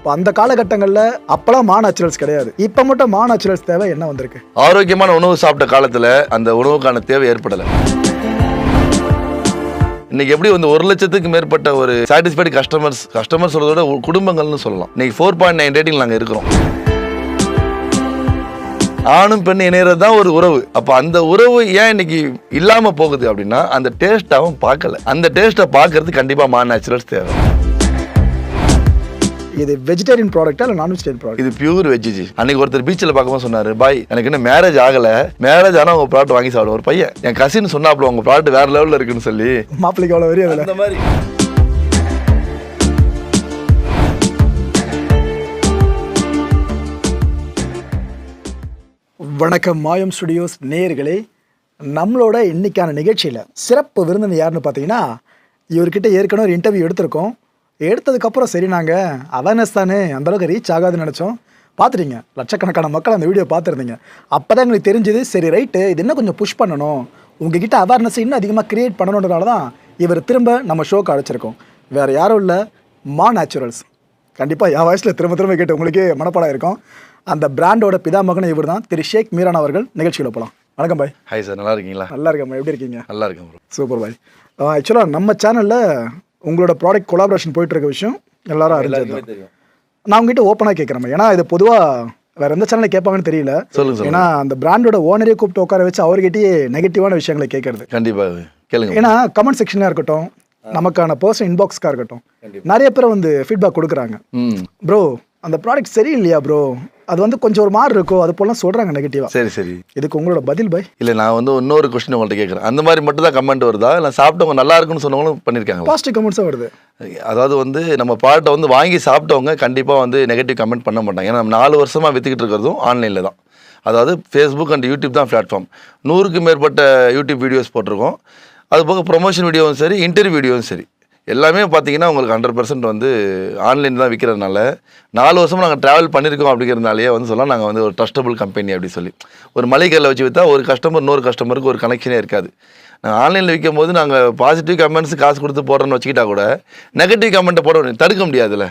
இப்போ அந்த காலகட்டங்களில் அப்போலாம் மா நேச்சுரல்ஸ் கிடையாது. இப்போ மட்டும் மா நேச்சுரல்ஸ் தேவை என்ன வந்திருக்கு? ஆரோக்கியமான உணவு சாப்பிட்ட காலத்தில் அந்த உணவுக்கான தேவை ஏற்படலை. இன்னைக்கு எப்படி வந்து ஒரு லட்சத்துக்கு மேற்பட்ட ஒரு சாட்டிஸ்ஃபைடு கஸ்டமர்ஸ் கஸ்டமர் சொல்றதோட குடும்பங்கள்னு சொல்லலாம். இன்னைக்கு ஃபோர் பாயிண்ட் நைன் ரேட்டிங் நாங்கள் இருக்கிறோம். ஆணும் பெண் இணையிறது தான் ஒரு உறவு. அப்போ அந்த உறவு ஏன் இன்னைக்கு இல்லாமல் போகுது அப்படின்னா அந்த டேஸ்ட் அவன் பார்க்கல. அந்த டேஸ்ட்டை பார்க்கறது கண்டிப்பாக மா நேச்சுரல்ஸ் தேவை. இது வெஜிடேரியன் ப்ராடக்ட்டா இல்லை நான் வெஜிடேரியன் ப்ராடக்ட் இது பியூர் வெஜ் ஜி. அன்னைக்கு ஒருத்தர் பீச்சில் பார்க்கும்போது சொன்னாரு பாய் எனக்கு இன்னும் மேரேஜ் ஆகல. மேரேஜ் ஆனால் உங்க ப்ராடக்ட் வாங்கி சாப்பிடுவோம் ஒரு பையன் என் கசின் சொன்னாப்ல உங்க ப்ராடக்ட் வேற லெவலில் இருக்குன்னு சொல்லி. மாப்பிள்ளைக்கு அவ்வளோ வரையும் அதில்? அந்த மாதிரி. வணக்கம் மாயம் ஸ்டுடியோஸ் நேயர்களே. நம்மளோட இன்னைக்கான நிகழ்ச்சியில் சிறப்பு விருந்தினர் யாருன்னு பார்த்தீங்கன்னா இவர்கிட்ட ஏற்கனவே ஒரு இன்டர்வியூ எடுத்திருக்கோம். எடுத்ததுக்கப்புறம் சரி நாங்கள் அவேர்னஸ் தானே அந்தளவுக்கு ரீச் ஆகாதுன்னு நினச்சோம். பார்த்துட்டீங்க. லட்சக்கணக்கான மக்கள் அந்த வீடியோ பார்த்துருந்தீங்க. அப்போ தான் எங்களுக்கு தெரிஞ்சது சரி ரைட்டு இது இன்னும் கொஞ்சம் புஷ் பண்ணணும்? உங்ககிட்ட அவேர்னஸ் இன்னும் அதிகமாக கிரியேட் பண்ணணுன்றனால தான் இவர் திரும்ப நம்ம ஷோக்கு அழைச்சிருக்கோம். வேறு யாரும் இல்லை மா நேச்சுரல்ஸ் கண்டிப்பாக என் வயசில் திரும்ப திரும்ப கேட்டு உங்களுக்கே மனப்பாடம் இருக்கும். அந்த பிராண்டோட பிதாமகன் இவர் தான். திரு ஷேக் மீரான் அவர்கள் நிகழ்ச்சியில் போகலாம் வணக்கம் பாய். ஹாய் சார் நல்லா இருக்கீங்களா? நல்லா இருக்கேன் எப்படி இருக்கீங்க? நல்லா இருக்கேன் ப்ரோ சூப்பர் பாய். ஆக்சுவலாக நம்ம சேனலில் உங்களோட ப்ராடக்ட் கொலாபரேஷன் போயிட்டு இருக்க விஷயம் எல்லாரும் அறிஞ்சது நான் உங்ககிட்ட ஓப்பனாக கேட்குறேன் ஏன்னா இது பொதுவாக வேற எந்த சேனலில் கேட்பாங்கன்னு தெரியல. சொல்லுங்க ஏன்னா அந்த பிராண்டோட ஓனரே கூப்பிட்டு உட்கார வச்சு அவர்கிட்டயே நெகட்டிவான விஷயங்களை கேட்கறது. கண்டிப்பா கேளுங்க. ஏன்னா கமெண்ட் செக்ஷனாக இருக்கட்டும் நமக்கான பர்சனல் இன்பாக்ஸ்க்காக இருக்கட்டும் நிறைய பேர் வந்து ஃபீட்பேக் கொடுக்குறாங்க. ம். ப்ரோ அந்த ப்ராடக்ட் சரியில்லையா ப்ரோ அது வந்து கொஞ்சம் ஒரு மாதிரி இருக்கும் அது போலாம் சொல்கிறாங்க நெகட்டிவாக சரி சரி. இதுக்கு உங்களோட பதில் பை இல்லை நான் வந்து இன்னொரு கொஸ்டின் உங்கள்கிட்ட கேட்குறேன் அந்த மாதிரி மட்டும் தான் கமெண்ட் வருதா? இல்லை சாப்பிட்டவங்க நல்லா இருக்குன்னு சொன்னவங்களும் பண்ணியிருக்காங்களா பாசிட்டிவ் கமெண்ட்ஸாக வருது. அதாவது வந்து நம்ம ப்ராடக்ட்டை வந்து வாங்கி சாப்பிட்டவங்க கண்டிப்பாக வந்து நெகட்டிவ் கமெண்ட் பண்ண மாட்டாங்க. ஏன்னா நம்ம நாலு வருஷமாக விற்றுக்கிட்டு இருக்கிறதும் ஆன்லைனில் தான். அதாவது ஃபேஸ்புக் அண்ட் யூடியூப் தான் பிளாட்ஃபார்ம் நூறுக்கு மேற்பட்ட யூடியூப் வீடியோஸ் போட்டிருக்கோம். அது போக ப்ரொமோஷன் வீடியோவும் சரி இன்டர்வியூ வீடியோவும் சரி. எல்லாமே பார்த்தீங்கன்னா உங்களுக்கு ஹண்ட்ரட் பர்சன்ட் வந்து ஆன்லைன் தான் விற்கிறதுனால நாலு வருஷமாக நாங்கள் ட்ராவல் பண்ணியிருக்கோம் அப்படிங்கிறதுனாலேயே வந்து சொல்லலாம் நாங்கள் வந்து ஒரு ட்ரஸ்டபுள் கம்பெனி அப்படி சொல்லி. ஒரு மளிகையில் வச்சு விற்றா ஒரு கஸ்டமர் இன்னொரு கஸ்டமருக்கு ஒரு கனெக்ஷனே இருக்காது. நாங்கள் ஆன்லைனில் விற்கும் போது நாங்கள் பாசிட்டிவ் கமெண்ட்ஸ் காசு கொடுத்து போடுறோன்னு வச்சுக்கிட்டா கூட நெகட்டிவ் கமெண்ட்டை போட தடுக்க முடியாதுல்ல.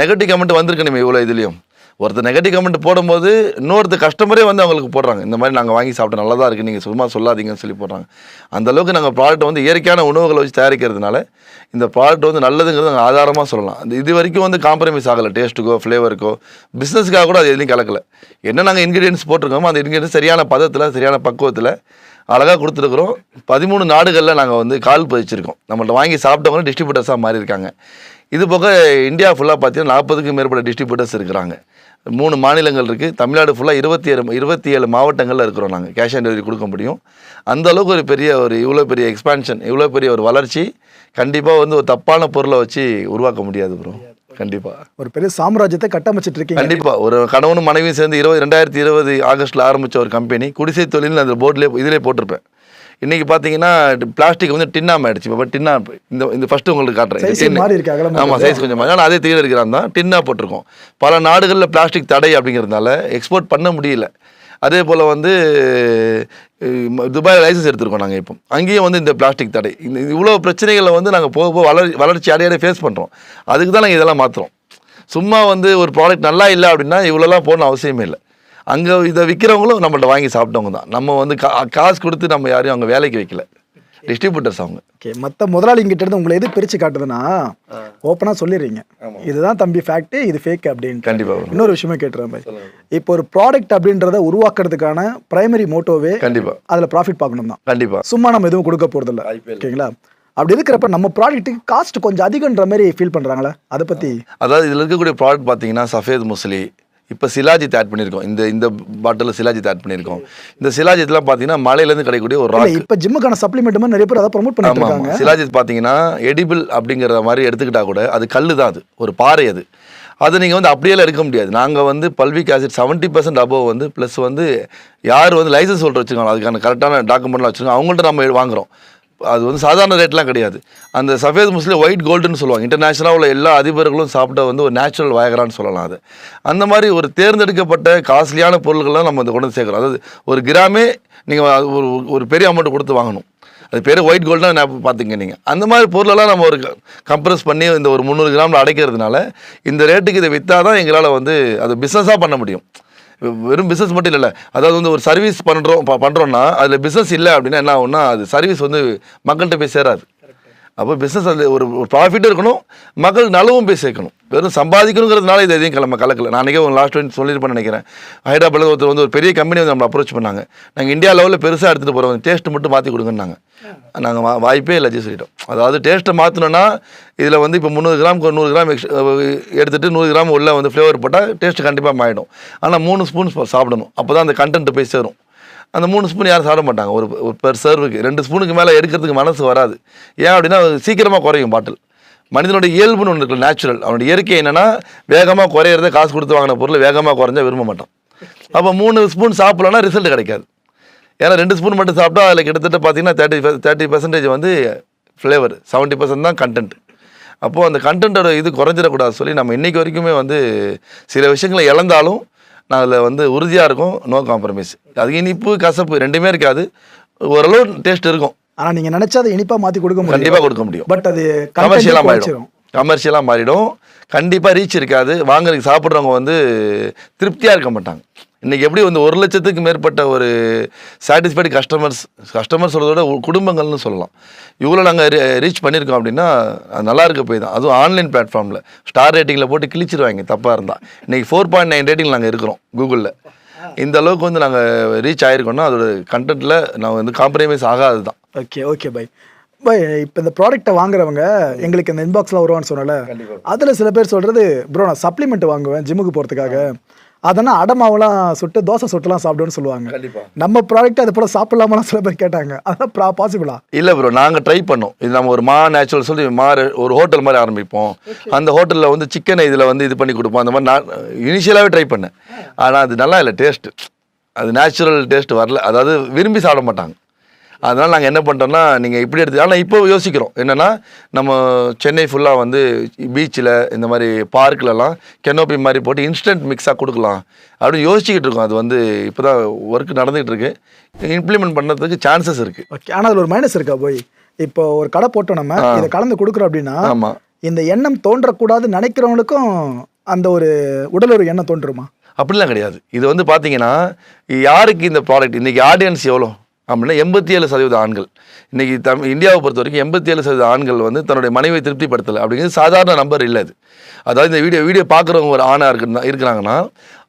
நெகட்டிவ் கமெண்ட் வந்திருக்கணுமே இவ்வளோ இதுலேயும். ஒருத்தர் நெகட்டிவ் கமெண்ட் போடும்போது இன்னொருத்தர் கஸ்டமரே வந்து அவங்களுக்கு போடுறாங்க. இந்த மாதிரி நாங்கள் வாங்கி சாப்பிட்டோம் நல்லா தான் இருக்குது நீங்கள் சும்மா சொல்லாதீங்கன்னு சொல்லி போடுறாங்க. அந்தளவுக்கு நாங்கள் ப்ராடக்ட் வந்து இயற்கையான உணவுகளை வச்சு தயாரிக்கிறதுனால இந்த ப்ராடக்ட் வந்து நல்லதுங்கிறது நாங்கள் ஆதாரமாக சொல்லலாம். இந்த இது வரைக்கும் வந்து காம்ப்ரமைஸ் ஆகலை. டேஸ்ட்டுக்கோ ஃப்ளேவருக்கோ பிஸ்னஸ்க்காக கூட அது எதுலையும் கலக்கல. என்ன நாங்கள் இன்க்ரீடியன்ஸ் போட்டிருக்கோமோ அந்த இன்க்ரீடியன்ஸ் சரியான பதத்தில் சரியான பக்குவத்தில் அழகாக கொடுத்துருக்குறோம். பதிமூணு நாடுகளில் நாங்கள் வந்து கால் பதிச்சிருக்கோம். நம்மள்ட்ட வாங்கி சாப்பிட்டவங்க டிஸ்ட்ரிபியூட்டர்ஸாக மாறி இருக்காங்க இது போக இந்தியா ஃபுல்லாக பார்த்தீங்கன்னா நாற்பதுக்கும் மேற்பட்ட டிஸ்ட்ரிபியூட்டர்ஸ் இருக்கிறாங்க. மூணு மாநிலங்கள் இருக்குது தமிழ்நாடு ஃபுல்லாக இருபத்தி ஏழு இருபத்தி ஏழு மாவட்டங்களில் இருக்கிறோம் நாங்கள் கேஷ் ஆன் டெலிவரி கொடுக்க முடியும். அந்த அளவுக்கு ஒரு பெரிய ஒரு இவ்வளோ பெரிய எக்ஸ்பான்ஷன் இவ்வளோ பெரிய ஒரு வளர்ச்சி கண்டிப்பாக வந்து ஒரு தப்பான பொருளை வச்சு உருவாக்க முடியாது ப்ரோ கண்டிப்பாக ஒரு பெரிய சாம்ராஜ்யத்தை கட்டமைச்சிட்டு இருக்கீங்க. கண்டிப்பா. ஒரு கணவனும் மனைவியும் சேர்ந்து இருபது ரெண்டாயிரத்தி இருபது ஆகஸ்ட்ல ஆரம்பிச்ச ஒரு கம்பெனி குடிசை தொழில் அந்த போர்ட்லேயே இதிலே போட்டிருப்பேன். இன்னைக்கு பார்த்தீங்கன்னா பிளாஸ்டிக் வந்து டின்னாம ஆயிடுச்சு. இப்போ டின்னா இந்த இந்த ஃபர்ஸ்ட் உங்களுக்கு காட்டுறேன். இந்த Size tin. மாறி இருக்கு, அகலமா ஆமா சைஸ் கொஞ்சம் மாறி. ஆனா அதே தீவிர இருக்கிறான் தான். டின்னா போட்டிருக்கோம். பல நாடுகளில் பிளாஸ்டிக் தடை அப்படிங்கிறதுனால எக்ஸ்போர்ட் பண்ண முடியல. அதே போல் வந்து அஹ், துபாய் லைசன்ஸ் எடுத்திருக்கோம் நாங்கள் இப்போ. அங்கேயும் வந்து இந்த பிளாஸ்டிக் தடை. இந்த இவ்வளோ பிரச்சனைகளை வந்து நாங்கள் போக போக வளர் வளர்ச்சி அடைய ஃபேஸ் பண்ணுறோம் அதுக்கு தான் நாங்கள் இதெல்லாம் மாற்றுறோம் சும்மா வந்து ஒரு ப்ராடக்ட் நல்லா இல்லை அப்படின்னா இவ்வளோலாம் போகணும் அவசியமே இல்லை. அங்கே இதை விற்கிறவங்களும் நம்மள்ட்ட வாங்கி சாப்பிட்டவங்க தான். நம்ம வந்து கா காசு கொடுத்து நம்ம யாரையும் அவங்க வேலைக்கு வைக்கல. டிஸ்ட்ரிபியூட்டர்ஸ் அவங்க. ஓகே மற்ற முதலாளிங்கிட்ட இருந்து உங்களை எது பிரிச்சு காட்டுதுன்னா ஓப்பனாக சொல்லிடுறீங்க. இதுதான் தம்பி ஃபேக்ட் இது ஃபேக் அப்படின்ட்டு. கண்டிப்பாக இன்னொரு விஷயமே கேட்டுறேன் பாய் இப்போ ஒரு ப்ராடக்ட் அப்படின்றத உருவாக்குறதுக்கான பிரைமரி மோட்டோவே கண்டிப்பாக அதில் ப்ராஃபிட் பார்க்கணும் தான். கண்டிப்பாக சும்மா நம்ம எதுவும் கொடுக்க போகிறதில்ல ஓகேங்களா? அப்படி இருக்கிறப்ப நம்ம ப்ராடக்ட்டுக்கு காஸ்ட் கொஞ்சம் அதிகன்ற மாதிரி ஃபீல் பண்ணுறாங்களே அதை பற்றி அதாவது இதில் இருக்கக்கூடிய ப்ராடக்ட் பார்த்தீங்கன்னா சஃபேத் முஸ்லி இப்போ சிலாஜித் ஆட் பண்ணியிருக்கோம். இந்த இந்த பாட்டிலில் சிலாஜித் ஆட் பண்ணியிருக்கோம். இந்த சிலாஜித்லாம் பார்த்தீங்கன்னா மலையிலேருந்து கிடைக்கக்கூடிய ஒரு ராக் இப்போ ஜிம்முக்கான சப்ளிமெண்ட் மாதிரி நிறைய பேர் அதை ப்ரொமோட் ஆமாம் சிலாஜித் பார்த்தீங்கன்னா எடிபிள் அப்படிங்கிற மாதிரி எடுத்துக்கிட்டா கூட அது கல் தான் அது. ஒரு பாறை அது. அது நீங்கள் வந்து அப்படியெல்லாம் எடுக்க முடியாது. நாங்கள் வந்து fulvic acid seventy percent above வந்து ப்ளஸ் வந்து யார் வந்து லைசன்ஸ் ஹோல்டர் வச்சுருக்காங்க அதுக்கான கரெக்டான டாக்குமெண்ட்லாம் வச்சுருக்கோம் அவங்கள்ட்ட நம்ம வாங்குறோம். அது வந்து சாதாரண ரேட்லாம் கிடையாது. அந்த சஃபேத் முஸ்லி ஒயிட் கோல்டுன்னு சொல்லுவாங்க. இன்டர்நேஷனலாக உள்ள எல்லா அதிபர்களும் சாப்பிட்ட வந்து ஒரு நேச்சுரல் வாயகரான்னு சொல்லலாம் அது. அந்த மாதிரி ஒரு தேர்ந்தெடுக்கப்பட்ட காஸ்ட்லியான பொருள்கள்லாம் நம்ம அதை கொண்டு வந்து சேர்க்குறோம். அதாவது ஒரு கிராமே நீங்கள் ஒரு ஒரு பெரிய அமௌண்ட் கொடுத்து வாங்கணும். அது பேர் ஒயிட் கோல்டாக நான் பார்த்துங்க நீங்கள் அந்த மாதிரி பொருளெல்லாம் நம்ம ஒரு கம்ப்ரஸ் பண்ணி இந்த ஒரு முந்நூறு கிராமில் அடைக்கிறதுனால இந்த ரேட்டுக்கு இதை விற்றா தான் எங்களால் வந்து அது பிஸ்னஸாக பண்ண முடியும். வெறும் பிஸ்னஸ் மட்டும் இல்லை அதாவது வந்து ஒரு சர்வீஸ் பண்ணுறோம் பண்ணுறோன்னா அதில் பிஸ்னஸ் இல்லை அப்படின்னா என்ன ஆகும்னா அது சர்வீஸ் வந்து மக்கள்கிட்ட போய் சேராது. அப்போ பிஸ்னஸ் அதில் ஒரு ஒரு ப்ராஃபிட்டும் இருக்கணும் மக்கள் நலவும் போய் சேர்க்கணும். வெறும் சம்பாதிக்கணுங்கிறதுனால இது எதையும் கிளம்ப கலக்கல. நான் அன்றைக்கே லாஸ்ட் டைம் சொல்லியிருப்பேன்னு நினைக்கிறேன். ஹைதராபாத்தில் ஒருத்தர் வந்து ஒரு பெரிய கம்பெனி வந்து நம்மளை அப்ரோச் பண்ணாங்க. நாங்கள் இந்தியா லெவலில் பெருசாக எடுத்துகிட்டு போகிறோம் டேஸ்ட்டு மட்டும் மாற்றி கொடுங்கன்னாங்க நாங்கள் வா வாய்ப்பே இல்லை சொல்லிட்டோம் அதாவது டேஸ்ட்டை மாற்றணுன்னா இதில் வந்து இப்போ முந்நூறு கிராம் ஒரு நூறு கிராம் எக்ஸ் எடுத்துகிட்டு நூறு கிராம் உள்ளே வந்து ஃப்ளேவர் போட்டால் டேஸ்ட்டு கண்டிப்பாக மாறிடும். ஆனால் மூணு ஸ்பூன் சாப்பிடணும். அப்போ தான் அந்த கண்டென்ட் போய் சேரும். அந்த மூணு ஸ்பூன் யாரும் சாப்பிட மாட்டாங்க. ஒரு ஒரு பெர் சர்வுக்கு ரெண்டு ஸ்பூனுக்கு மேலே எடுக்கிறதுக்கு மனசு வராது. ஏன் அப்படின்னா சீக்கிரமாக குறையும் பாட்டில் மனிதனுடைய இயல்புன்னு ஒன்று இருக்குது நேச்சுரல் அவனுடைய இயற்கை என்னென்னா வேகமாக குறையிறத காசு கொடுத்து வாங்கின பொருள் வேகமாக குறைஞ்சா விரும்ப மாட்டான். அப்போ மூணு ஸ்பூன் சாப்பிட்லன்னா ரிசல்ட் கிடைக்காது. ஏன்னா ரெண்டு ஸ்பூன் மட்டும் சாப்பிட்டா அதில் கிட்டத்தட்ட பார்த்தீங்கன்னா தேர்ட்டி தேர்ட்டி பர்சன்டேஜ் வந்து ஃப்ளேவர் செவன்ட்டி பர்சன்ட் தான் கண்டென்ட் அப்போது அந்த கண்டென்ட்டோட இது குறைஞ்சிடக்கூடாது சொல்லி நம்ம இன்றைக்கி வரைக்குமே வந்து சில விஷயங்களை இழந்தாலும் நான் அதில் வந்து உறுதியாக இருக்கும். நோ காம்ப்ரமைஸ் அது இனிப்பு கசப்பு ரெண்டுமே இருக்காது. ஓரளவு டேஸ்ட் இருக்கும். ஆனா நீங்க நினைச்சா அதை இனிப்பா மாத்தி கொடுக்க முடியும். கண்டிப்பாக கொடுக்க முடியும். பட் அது கமர்ஷியலாக மாறிடும். கமர்ஷியலாக மாறிடும். கண்டிப்பாக ரீச் இருக்காது. வாங்குறதுக்கு சாப்பிட்றவங்க வந்து திருப்தியாக இருக்க மாட்டாங்க. இன்றைக்கி எப்படி வந்து ஒரு லட்சத்துக்கு மேற்பட்ட ஒரு சாட்டிஸ்ஃபைடு கஸ்டமர்ஸ் கஸ்டமர் சொல்கிறத குடும்பங்கள்னு சொல்லலாம். இவ்வளோ நாங்கள் ரீச் பண்ணியிருக்கோம் அப்படின்னா அது நல்லா இருக்க போய் தான். அதுவும் ஆன்லைன் பிளாட்ஃபார்மில் ஸ்டார் ரேட்டிங்கில் போட்டு கிழிச்சிருவாங்க தப்பாக இருந்தால் இன்றைக்கி ஃபோர் பாயிண்ட் நைன் ரேட்டிங் நாங்கள் இருக்கிறோம் கூகுளில் இந்த அளவுக்கு வந்து நாங்கள் ரீச் ஆகிருக்கோம்னா அதோட கண்டென்ட்டில் நான் வந்து காம்ப்ரமைஸ் ஆகாது தான். ஓகே ஓகே பை இப்போ இந்த ப்ராடக்ட்டை வாங்குறவங்க எங்களுக்கு இந்த இன்பாக்ஸில் வருவான்னு சொன்னல அதில் சில பேர் சொல்கிறது ப்ரோ நான் சப்ளிமெண்ட் வாங்குவேன் ஜிம்முக்கு போகிறதுக்காக அதனால் அடமாவெல்லாம் சுட்டு தோசை சுட்டுலாம் சாப்பிடுவேன்னு சொல்லுவாங்க. நம்ம ப்ராடக்ட் அது போல சாப்பிடலாமலாம் சில பேர் கேட்டாங்க. அதெல்லாம் ப்ரா பாசிபிளா இல்லை ப்ரோ நாங்கள் ட்ரை பண்ணோம். இது நம்ம ஒரு மா நேச்சுரல் சொல்லி மா ஒரு ஹோட்டல் மாதிரி ஆரம்பிப்போம். அந்த ஹோட்டலில் வந்து சிக்கனை இதில் வந்து இது பண்ணி கொடுப்போம். அந்த மாதிரி நான் இனிஷியலாகவே ட்ரை பண்ணேன். ஆனால் அது நல்லா இல்லை டேஸ்ட்டு அது நேச்சுரல் டேஸ்ட் வரல. அதாவது விரும்பி சாப்பிட மாட்டாங்க. அதனால் நாங்கள் என்ன பண்ணிட்டோம்னா நீங்கள் இப்படி எடுத்து ஆனால் இப்போ யோசிக்கிறோம். என்னென்னா நம்ம சென்னை ஃபுல்லாக வந்து பீச்சில் இந்த மாதிரி பார்க்லலாம் கெனோப்பி மாதிரி போட்டு இன்ஸ்டன்ட் மிக்ஸாக கொடுக்கலாம். அப்படின்னு யோசிச்சுக்கிட்டு இருக்கோம். அது வந்து இப்போ தான் ஒர்க் நடந்துகிட்டு இருக்கு. இம்ப்ளிமெண்ட் பண்ணுறதுக்கு சான்சஸ் இருக்குது ஓகே ஆனால் அதில் ஒரு மைனஸ் இருக்கா போய்? இப்போ ஒரு கடை போட்டோம் நம்ம இதை கலந்து கொடுக்குறோம் அப்படின்னா ஆமாம் இந்த எண்ணம் தோன்றக்கூடாது நினைக்கிறவனுக்கும் அந்த ஒரு உடல் ஒரு எண்ணம் தோன்றுமா? அப்படிலாம் கிடையாது. இது வந்து பார்த்தீங்கன்னா யாருக்கு இந்த ப்ராடக்ட் இன்றைக்கி ஆடியன்ஸ் எவ்வளோ? அப்படின்னா எண்பத்தி ஏழு சதவீத ஆண்கள். இன்றைக்கி தம் இந்தியாவை பொறுத்த வரைக்கும் எண்பத்தி ஏழு சதவீத ஆண்கள் வந்து தன்னுடைய மனைவியை திருப்திப்படுத்தலை அப்படிங்கிறது சாதாரண நம்பர் இல்லை அது. அதாவது இந்த வீடியோ வீடியோ பார்க்குறவங்க ஒரு ஆணாக இருக்கு இருக்கிறாங்கன்னா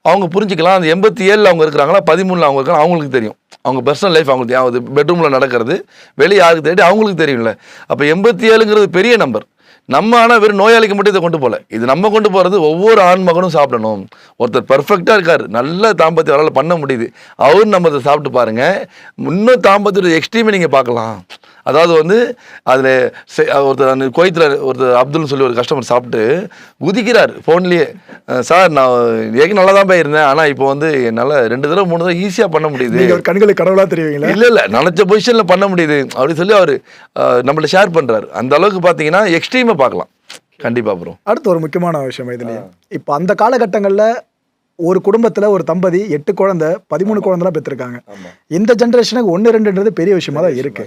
அவங்க புரிஞ்சுக்கலாம் அந்த எண்பத்தி ஏழில் அவங்க இருக்கிறாங்களா பதிமூணில் அவங்க இருக்காங்க அவங்களுக்கு தெரியும். அவங்க பர்சனல் லைஃப் அவங்களுக்கு தெரியும். அது பெட்ரூமில் நடக்கிறது வெளியே யாருக்கு தெரியும் அவங்களுக்கு தெரியும்ல. அப்போ எண்பத்தி ஏழுங்கிறது பெரிய நம்பர். நம்ம ஆனால் வெறும் நோயாளிக்கு மட்டும் இதை கொண்டு போகல. இது நம்ம கொண்டு போகிறது ஒவ்வொரு ஆண்மகனும் சாப்பிடணும். ஒருத்தர் பர்ஃபெக்டாக இருக்கார். நல்ல தாம்பத்தியம் அவரால் பண்ண முடியுது. அவர் நம்ம இதை சாப்பிட்டு பாருங்க. இன்னும் தாம்பத்தியோட எக்ஸ்ட்ரீமை நீங்கள் பார்க்கலாம். அதாவது வந்து அதில் ஒருத்தர் அந்த கோயத்தில் ஒருத்தர் அப்துல்னு சொல்லி ஒரு கஸ்டமர் சாப்பிட்டு குதிக்கிறார் ஃபோன்லேயே சார் நான் ஏற்கனவே நல்லா தான் போயிருந்தேன் ஆனால் இப்போ வந்து என்னால் ரெண்டு தடவை மூணு தடவை ஈஸியாக பண்ண முடியுது. கண்களுக்கு கடவுளா தெரியுவீங்களா? இல்ல இல்ல. நினைச்ச பொசிஷன்ல பண்ண முடியுது. அப்படி சொல்லி அவரு நம்மள்ட்ட ஷேர் பண்றாரு. அந்த அளவுக்கு பாத்தீங்கன்னா எக்ஸ்ட்ரீமை பார்க்கலாம் கண்டிப்பா ப்ரோ அடுத்து ஒரு முக்கியமான விஷயம் இதுலயும் இப்போ அந்த காலகட்டங்கள்ல ஒரு குடும்பத்துல ஒரு தம்பதி எட்டு குழந்தை பதிமூணு குழந்தைலாம் பெற்றிருக்காங்க. இந்த ஜென்ரேஷனுக்கு ஒன்று ரெண்டுன்றது பெரிய விஷயமா தான் இருக்கு.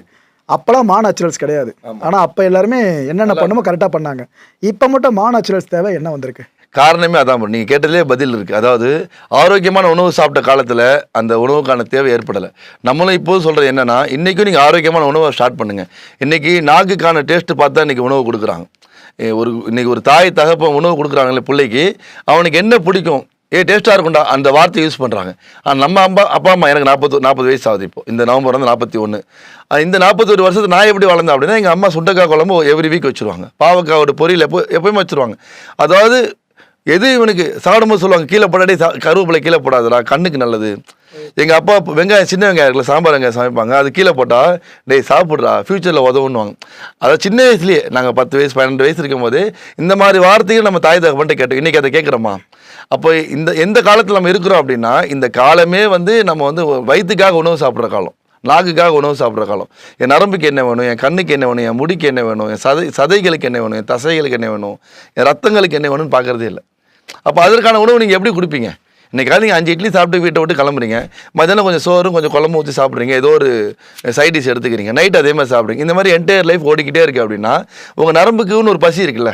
அப்பெல்லாம் மா நேச்சுரல்ஸ் கிடையாது. ஆனா அப்ப எல்லாருமே என்னென்ன பண்ணுமோ கரெக்டா பண்ணாங்க. இப்ப மட்டும் மா நேச்சுரல்ஸ் தேவை என்ன வந்திருக்கு? காரணமே அதான் bro. நீங்க கேட்டதுலே பதில் இருக்கு. அதாவது ஆரோக்கியமான உணவு சாப்பிட்ட காலத்துல அந்த உணவுக்கான தேவை ஏற்படலை. நம்மளும் இப்போ சொல்றது என்னன்னா இன்னைக்கும் நீங்க ஆரோக்கியமான உணவை ஸ்டார்ட் பண்ணுங்க. இன்னைக்கு நாக்குக்கான டேஸ்ட் பார்த்தா இன்னைக்கு உணவு கொடுக்குறாங்க. ஒரு இன்னைக்கு ஒரு தாய் தகப்பன் உணவு கொடுக்குறாங்களே பிள்ளைக்கு அவனுக்கு என்ன பிடிக்கும்? ஏ டேஸ்ட்டாக இருக்கும்டா. அந்த வார்த்தை யூஸ் பண்ணுறாங்க ஆனால் நம்ம அம்மா அப்பா அம்மா எனக்கு நாற்பது நாற்பது வயசு ஆகுது இப்போ. இந்த நவம்பர் வந்து நாற்பத்தி ஒன்று இந்த நாற்பத்தொரு வருஷத்து நான் எப்படி வளர்ந்தேன் அப்படின்னா எங்கள் அம்மா சுண்டக்காய் குழம்பு எவ்ரி வீக் வச்சுருவாங்க. பாவக்காவோட பொரியல் எப்போ எப்போயுமே வச்சுருவாங்க. அதாவது எது இவனுக்கு சாப்பிடும்போது சொல்லுவாங்க கீழே போடாடி கருவேப்பிலை கீழே போடாதடா கண்ணுக்கு நல்லது. எங்கள் அப்பா வெங்காயம் சின்ன வெங்காயம் இருக்குல்ல சாம்பார் வெங்காயம் சமைப்பாங்க. அது கீழே போட்டால் டேய் சாப்பிட்றா ஃப்யூச்சரில் உதவுன்னுவாங்க. அதை சின்ன வயசுலேயே நாங்கள் பத்து வயசு பன்னெண்டு வயசு இருக்கும்போது இந்த மாதிரி வார்த்தைகள் நம்ம தாய் தகவன்ட்டு கேட்டோம். இன்றைக்கி அதை கேட்குறோமா? அப்போ இந்த எந்த காலத்தில் நம்ம இருக்கிறோம் அப்படின்னா இந்த காலமே வந்து நம்ம வந்து வயிற்றுக்காக உணவு சாப்பிட்ற காலம். நாக்குக்காக உணவு சாப்பிட்ற காலம். என் நரம்புக்கு என்ன வேணும்? என் கண்ணுக்கு என்ன வேணும்? என் முடிக்கு என்ன வேணும்? என் சதை சதைகளுக்கு என்ன வேணும்? என் தசைகளுக்கு என்ன வேணும்? என் ரத்தங்களுக்கு என்ன வேணும்னு பார்க்குறதே இல்லை. அப்போ அதற்கான உணவு நீங்கள் எப்படி கொடுப்பீங்க? இன்னைக்கு காலை நீங்கள் அஞ்சு இட்லி சாப்பிட்டு வீட்டை விட்டு கிளம்புறீங்க. மத்தியானம் கொஞ்சம் சோறும் கொஞ்சம் குழம்பு ஊற்றி சாப்பிட்றீங்க. ஏதோ ஒரு சைட் டிஷ் எடுத்துக்கிறீங்க. நைட் அதே மாதிரி சாப்பிட்றீங்க. இந்த மாதிரி என்டையர் லைஃப் ஓடிக்கிட்டே இருக்கு அப்படின்னா உங்கள் நரம்புக்குன்னு ஒரு பசி இருக்குல்ல?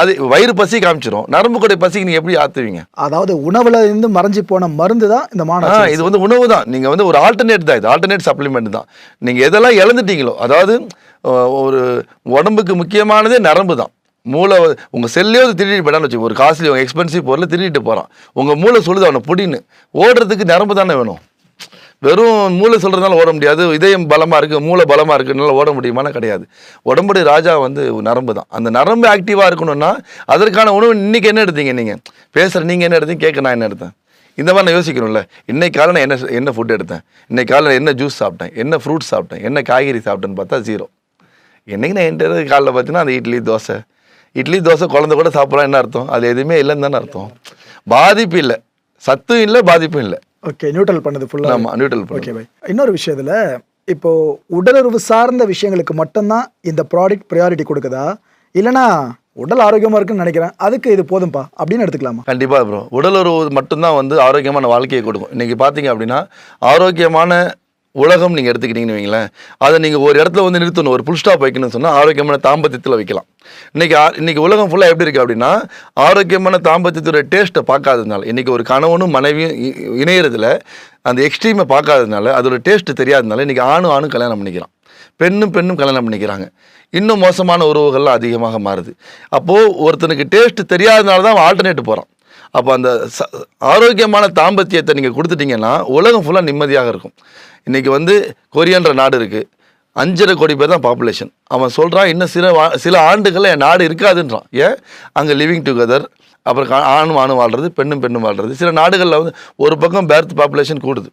அது வயிறு பசி காமிச்சிரும். நரம்பு கூட பசிக்கு நீங்கள் எப்படி ஆற்றுவீங்க அதாவது உணவுல இருந்து மறைஞ்சு போன மருந்து தான் இந்த மாநாடு இது வந்து உணவு தான். நீங்கள் வந்து ஒரு ஆல்டர்னேட் தான் இது. ஆல்டர்னேட் சப்ளிமெண்ட் தான். நீங்கள் எதெல்லாம் இழந்துட்டீங்களோ அதாவது ஒரு உடம்புக்கு முக்கியமானதே நரம்பு தான். மூளை உங்கள் செல்லே வந்து திருடிட்டு போயிட்டான்னு ஒரு காஸ்ட்லி உங்கள் எக்ஸ்பென்சிவ் பொருள் திருடிட்டு போகிறான் உங்கள் மூளை சொல்லுது அவனை புடின்னு. ஓடுறதுக்கு நரம்பு தானே வேணும். வெறும் மூளை சொல்கிறதுனால ஓட முடியாது. இதயம் பலமாக இருக்குது மூளை பலமாக இருக்குனால ஓட முடியுமானா கிடையாது. உடம்புடைய ராஜா வந்து நரம்பு தான். அந்த நரம்பு ஆக்டிவாக இருக்கணும்னா அதற்கான உணவு இன்றைக்கி என்ன எடுத்தீங்க நீங்கள் பேசுகிற நீங்கள் என்ன எடுத்தீங்க கேட்க நான் என்ன எடுத்தேன்? இந்த மாதிரி நான் யோசிக்கணும்ல. இன்னைக்கு காலை நான் என்ன என்ன ஃபுட் எடுத்தேன்? இன்னைக்கு காலையில் என்ன ஜூஸ் சாப்பிட்டேன்? என்ன ஃப்ரூட்ஸ் சாப்பிட்டேன்? என்ன காய்கறி சாப்பிட்டேன்னு பார்த்தா ஜீரோ என்றைக்கு நான் என்கிட்ட காலைல பார்த்தீங்கன்னா அந்த இட்லி தோசை இட்லி தோசை குழந்தை கூட சாப்பிடலாம் என்ன அர்த்தம்? அது எதுவுமே இல்லைன்னு தானே அர்த்தம். பாதிப்பு இல்லை. சத்தும் இல்லை பாதிப்பும் இல்லை. ஓகே நியூட்ரல் பண்ணது ஃபுல்லா ஆமாம் நியூட்ரல் ஓகே பை இன்னொரு விஷயத்துல இப்போ உடலுறவு சார்ந்த விஷயங்களுக்கு மட்டும்தான் இந்த ப்ராடக்ட் ப்ரையாரிட்டி கொடுக்குதா? இல்லைனா உடல் ஆரோக்கியமா இருக்குன்னு நினைக்கிறேன். அதுக்கு இது போதும்பா? அப்படின்னு எடுத்துக்கலாமா? கண்டிப்பாக ப்ரோ உடல் உறவு மட்டும்தான் வந்து ஆரோக்கியமான வாழ்க்கையை கொடுக்கும். இன்றைக்கி பார்த்தீங்க அப்படின்னா ஆரோக்கியமான உலகம் நீங்கள் எடுத்துக்கிட்டீங்கன்னு வைங்களேன் அதை நீங்கள் ஒரு இடத்துல வந்து நிறுத்தணும் ஒரு புல் ஸ்டாப் வைக்கணும்னு சொன்னால் ஆரோக்கியமான தாம்பத்தியத்தில் வைக்கலாம். இன்றைக்கி இன்றைக்கி உலகம் ஃபுல்லாக எப்படி இருக்குது அப்படின்னா ஆரோக்கியமான தாம்பத்தியத்தோட டேஸ்ட்டை பார்க்காததுனால இன்றைக்கி ஒரு கணவனும் மனைவியும் இ- இணையறதுல அந்த எக்ஸ்ட்ரீமை பார்க்காததுனால அதோட டேஸ்ட் தெரியாததுனால இன்றைக்கி ஆணும் ஆணும் கல்யாணம் பண்ணிக்கிறான். பெண்ணும் பெண்ணும் கல்யாணம் பண்ணிக்கிறாங்க. இன்னும் மோசமான உறவுகள்லாம் அதிகமாக மாறுது. அப்போது ஒருத்தனுக்கு டேஸ்ட்டு தெரியாதனால தான் ஆல்டர்னேட் போகிறான் அப்போ அந்த ச ஆரோக்கியமான தாம்பத்தியத்தை நீங்கள் கொடுத்துட்டீங்கன்னா உலகம் ஃபுல்லாக நிம்மதியாக இருக்கும். இன்றைக்கி வந்து கொரியன்ற நாடு இருக்குது அஞ்சரை கோடி பேர் தான் பாப்புலேஷன் அவன் சொல்கிறான் இன்னும் சில சில ஆண்டுகளில் என் நாடு இருக்காதுன்றான். ஏன்? அங்கே லிவிங் டுகெதர் அப்புறம் கா- ஆணும் ஆணும் வாழ்றது பெண்ணும் பெண்ணும் வாழ்றது. சில நாடுகளில் வந்து ஒரு பக்கம் பேர்த் பாப்புலேஷன் கூடுது.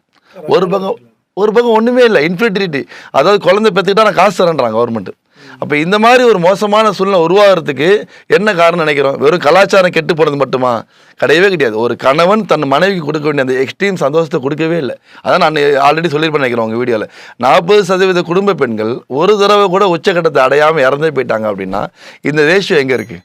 ஒரு பக்கம் ஒரு பக்கம் ஒன்றுமே இல்லை இன்ஃபினிட்டி அதாவது குழந்தை பெற்றுக்கிட்டா நான் காசு தரேன்றான் கவர்மெண்ட்டு அப்போ இந்த மாதிரி ஒரு மோசமான சூழ்நிலை உருவாகிறதுக்கு என்ன காரணம் நினைக்கிறோம்? வெறும் கலாச்சாரம் கெட்டு போனது மட்டுமா? கிடையவே கிடையாது. ஒரு கணவன் தன் மனைவிக்கு கொடுக்க வேண்டிய அந்த எக்ஸ்ட்ரீம் சந்தோஷத்தை கொடுக்கவே இல்லை. அதான் நான் ஆல்ரெடி சொல்லியிருப்பேன் நினைக்கிறேன் உங்கள் வீடியோவில் நாற்பது சதவீத குடும்ப பெண்கள் ஒரு தடவை கூட உச்சக்கட்டத்தை அடையாமல் இறந்தே போயிட்டாங்க அப்படின்னா இந்த ரேஷியோ எங்கே இருக்குது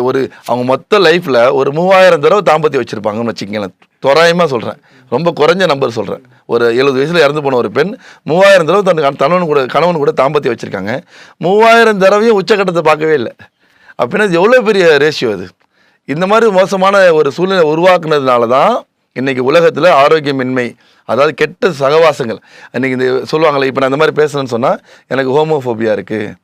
ஒரு அவங்க மொத்த லைஃப்பில் ஒரு மூவாயிரம் தடவை தாம்பத்தி வச்சுருப்பாங்கன்னு வச்சுக்கங்களேன். தோராயமாக சொல்கிறேன் ரொம்ப குறைஞ்ச நம்பர் சொல்கிறேன் ஒரு எழுபது வயசில் இறந்து போன ஒரு பெண் மூவாயிரம் தடவை தன் கண- கூட கணவன் கூட தாம்பத்தி வச்சுருக்காங்க. மூவாயிரம் தடவையும் உச்சக்கட்டத்தை பார்க்கவே இல்லை. அப்படின்னா இது எவ்வளோ பெரிய ரேஷியோ அது இந்த மாதிரி மோசமான ஒரு சூழ்நிலை உருவாக்குனதுனால தான் இன்றைக்கி உலகத்தில் ஆரோக்கியமின்மை அதாவது கெட்ட சகவாசங்கள். இன்றைக்கி இந்த சொல்லுவாங்களே இப்போ நான் இந்த மாதிரி பேசுகிறேன்னு சொன்னால் எனக்கு ஹோமோஃபோபியா இருக்குது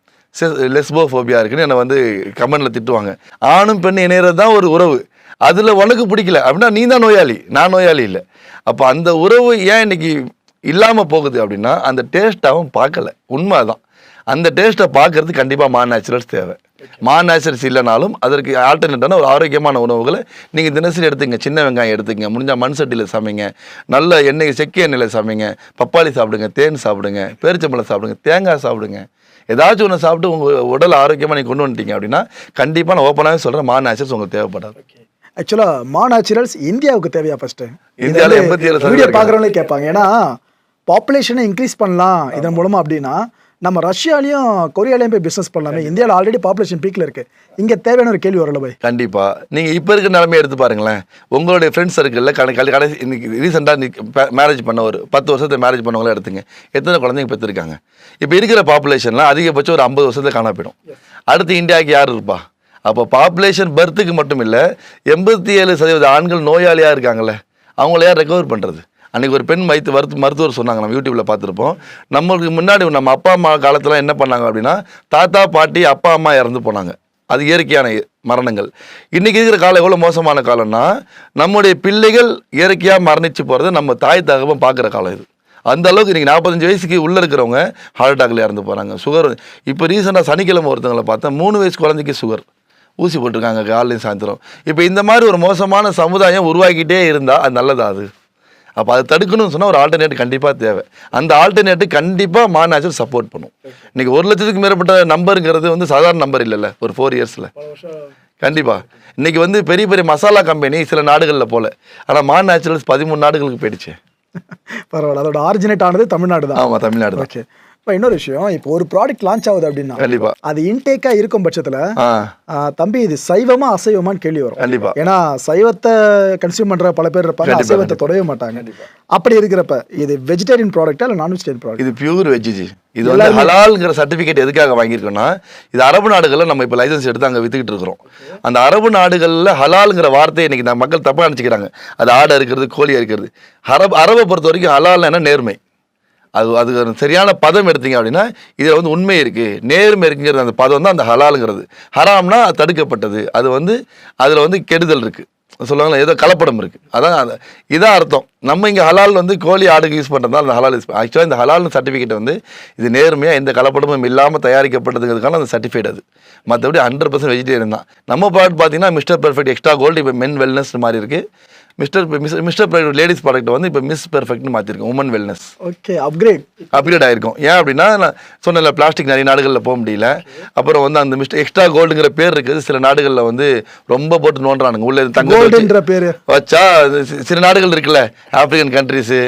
லெஸ்போஃபோபியா இருக்குன்னு என்னை வந்து கமெண்டில் திட்டுவாங்க. ஆணும் பெண் இணையறது தான் ஒரு உறவு. அதில் உனக்கு பிடிக்கல. அப்படின்னா நீ தான் நோயாளி. நான் நோயாளி இல்லை. அப்போ அந்த உறவு ஏன் இன்னைக்கு இல்லாமல் போகுது அப்படின்னா அந்த டேஸ்ட் அவன் பார்க்கல. உண்மை தான் அந்த டேஸ்ட்டை பார்க்கறது கண்டிப்பாக மா நேச்சுரல்ஸ் தேவை. மா நேச்சுரல்ஸ் இல்லைனாலும் அதற்கு ஆல்டர்னேட்டான ஒரு ஆரோக்கியமான உணவுகளை நீங்கள் தினசரி எடுத்துங்க. சின்ன வெங்காயம் எடுத்துங்க. முடிஞ்சால் மண் சட்டியில் சமைங்க. நல்ல எண்ணெய் செக்கு எண்ணெயில் சமைங்க. பப்பாளி சாப்பிடுங்க. தேன் சாப்பிடுங்க. பேரிச்சம்பழம் சாப்பிடுங்க. தேங்காய் சாப்பிடுங்க. ஏதாச்சும் ஒன்று சாப்பிட்டு உங்கள் உடல் ஆரோக்கியமாக நீங்கள் கொண்டு வந்துட்டீங்க அப்படின்னா கண்டிப்பாக நான் ஓப்பனாகவே சொல்கிறேன் மா நேச்சுரல்ஸ் உங்களுக்கு தேவைப்படாது. ஆக்சுவலா மா நேச்சுரல்ஸ் இந்தியாவுக்கு தேவையா ஃபர்ஸ்ட் இந்தியாவுல 87 சதவீதம் வீடியோ. பார்க்குறவங்களே கேட்பாங்க. ஏன்னா பாப்புலேஷனை இன்க்ரீஸ் பண்ணலாம். இதன் மூலமா அப்படின்னா நம்ம ரஷ்யாலையும் கொரியாலையும் போய் பிஸ்னஸ் பண்ணலாமே. இந்தியாவில் ஆல்ரெடி பாப்புலேஷன் பீக்கில் இருக்கு. இங்க தேவையான ஒரு கேள்வி வரல போய். கண்டிப்பாக நீங்கள் இப்போ இருக்க நிலைமையை எடுத்து பாருங்களேன். உங்களுடைய ஃப்ரெண்ட்ஸ் சர்க்கிளில் கடை கடை கடைசி இன்னைக்கு ரீசெண்டாக மேரேஜ் பண்ண ஒரு பத்து வருஷத்தை மேரேஜ் பண்ணவங்கள எடுத்துங்க. எத்தனை குழந்தைங்க பெற்றிருக்காங்க இப்போ இருக்கிற பாப்புலேஷன்லாம் அதிகபட்சம் ஒரு ஐம்பது வருஷத்துல காண போயிடும். அடுத்து இந்தியாவுக்கு யார் இருப்பா? அப்போ பாப்புலேஷன் பர்த்துக்கு மட்டும் இல்லை எண்பத்தி ஏழு சதவீத ஆண்கள் நோயாளியாக இருக்காங்கல்ல. அவங்கள யார் ரெக்கவர் பண்ணுறது அன்றைக்கி ஒரு பெண் வைத்து மருத்து மருத்துவர் சொன்னாங்க நம்ம யூடியூப்பில் பார்த்துருப்போம். நம்மளுக்கு முன்னாடி நம்ம அப்பா அம்மா காலத்தில் என்ன பண்ணாங்க அப்படின்னா தாத்தா பாட்டி அப்பா அம்மா இறந்து போனாங்க. அது இயற்கையான மரணங்கள். இன்றைக்கி இருக்கிற காலம் எவ்வளோ மோசமான காலம்னா நம்முடைய பிள்ளைகள் இயற்கையாக மரணிச்சு போகிறத நம்ம தாய் தகவன் பார்க்குற காலம் இது. அந்த அளவுக்கு இன்றைக்கி நாற்பத்தஞ்சு வயசுக்கு உள்ளே இருக்கிறவங்க ஹார்ட் அட்டாக்ல இறந்து போகிறாங்க சுகர் இப்போ ரீசெண்டாக சனிக்கிழமை ஒருத்தவங்களை பார்த்தா மூணு வயசு குழந்தைக்கு சுகர் ஊசி போட்டிருக்காங்க காலையும் சாயந்தரம். இப்போ இந்த மாதிரி ஒரு மோசமான சமுதாயம் உருவாக்கிட்டே இருந்தால் அது நல்லதா அது? அப்போ அதை தடுக்கணும்னு சொன்னால் ஒரு ஆல்டர்னேட் கண்டிப்பாக தேவை. அந்த ஆல்டர்னேட்டு கண்டிப்பாக மா நேச்சுரல் சப்போர்ட் பண்ணும். இன்னைக்கு ஒரு லட்சத்துக்கு மேற்பட்ட நம்பருங்கிறது வந்து சாதாரண நம்பர் இல்லைல்ல ஒரு ஃபோர் இயர்ஸில் கண்டிப்பாக இன்னைக்கு வந்து பெரிய பெரிய மசாலா கம்பெனி சில நாடுகளில் போல. ஆனால் மா நேச்சுரல்ஸ் பதிமூணு நாடுகளுக்கு போயிடுச்சு. பரவாயில்ல. அதோட ஆரிஜினேட் ஆனது தமிழ்நாடு தான். ஆமாம் தமிழ்நாடு தான். ஓகே இப்போ இன்னொரு விஷயம். இப்போ ஒரு ப்ராடக்ட் லான்ச் ஆகுது அப்படின்னா கண்டிப்பா. அது இன்டேக்கா இருக்கும் பட்சத்துல தம்பி இது சைவமா அசைவமான்னு கேள்வி வரும். கண்டிப்பா. ஏன்னா சைவத்தை கன்சியூம் பண்ற பல பேர் இருப்பாங்க அசைவத்தை தொடவே மாட்டாங்க. அப்படி இருக்கிறப்ப இது வெஜிடேரியன் ப்ராடக்ட்டா இல்லை நான் வெஜிடேரியன் ப்ராடக்ட் இது பியூர் வெஜ் ஜி. இது வந்து ஹலால்ங்கிற சர்டிஃபிகேட் எதுக்காக வாங்கியிருக்கோம்னா இது அரபு நாடுகளில் நம்ம இப்போ லைசன்ஸ் எடுத்து அங்கே வித்துக்கிட்டு இருக்கிறோம். அந்த அரபு நாடுகளில் ஹலால்ங்கிற வார்த்தையை இன்னைக்கு நம்ம மக்கள் தப்பாக நினச்சிக்கிறாங்க. அது ஆடை இருக்கிறது கோழி இருக்கிறது அரபு அரபை பொறுத்த வரைக்கும் ஹலால்னா என்ன? நேர்மை. அது அதுக்கு சரியான பதம் எடுத்தீங்க அப்படின்னா இதில் வந்து உண்மை இருக்குது நேர்மை இருக்குங்கிறது அந்த பதம் தான் அந்த ஹலாலுங்கிறது. ஹராம்னா அது தடுக்கப்பட்டது. அது வந்து அதில் வந்து கெடுதல் இருக்குது சொல்லுவாங்களா ஏதோ கலப்படம் இருக்குது அதான் அந்த இதான் அர்த்தம். நம்ம இங்கே ஹலால் வந்து கோழி ஆடுக்கு யூஸ் பண்ணுறதுனால அந்த ஹலால் யூஸ் ஆக்சுவலாக இந்த ஹலால் சர்டிஃபிகேட் வந்து இது நேர்மையாக எந்த கலப்படமும் இல்லாமல் தயாரிக்கப்பட்டதுங்கிறதுக்கான அந்த சர்டிஃபிகேட் அது. மற்றபடி ஹண்ட்ரட் பர்சன்ட் வெஜிடேரியன் தான். நம்ம பாட்டு பார்த்தீங்கன்னா மிஸ்டர் பர்ஃபெக்ட் எக்ஸ்ட்ரா கோல்டு இப்போ மென் வெல்னஸ் மாதிரி இருக்குது mister mister perfect ladies product வந்து இப்போ மிஸ் பெர்ஃபெக்ட்னு மாற்றிருக்கோம் woman wellness okay upgrade upgrade ஆயிருக்கும். ஏன் அப்படின்னா நான் சொன்னல பிளாஸ்டிக் நிறைய நாடுகளில் போக முடியல. அப்புறம் வந்து அந்த மிஸ்டர் எக்ஸ்ட்ரா கோல்டுங்கிற பேர் இருக்குது. சில நாடுகளில் வந்து ரொம்ப போட்டு நோண்டுறானுங்க. உள்ள தங்க பேரு. வச்சா சில நாடுகள் இருக்குல்ல ஆப்பிரிக்கன் கண்ட்ரிஸு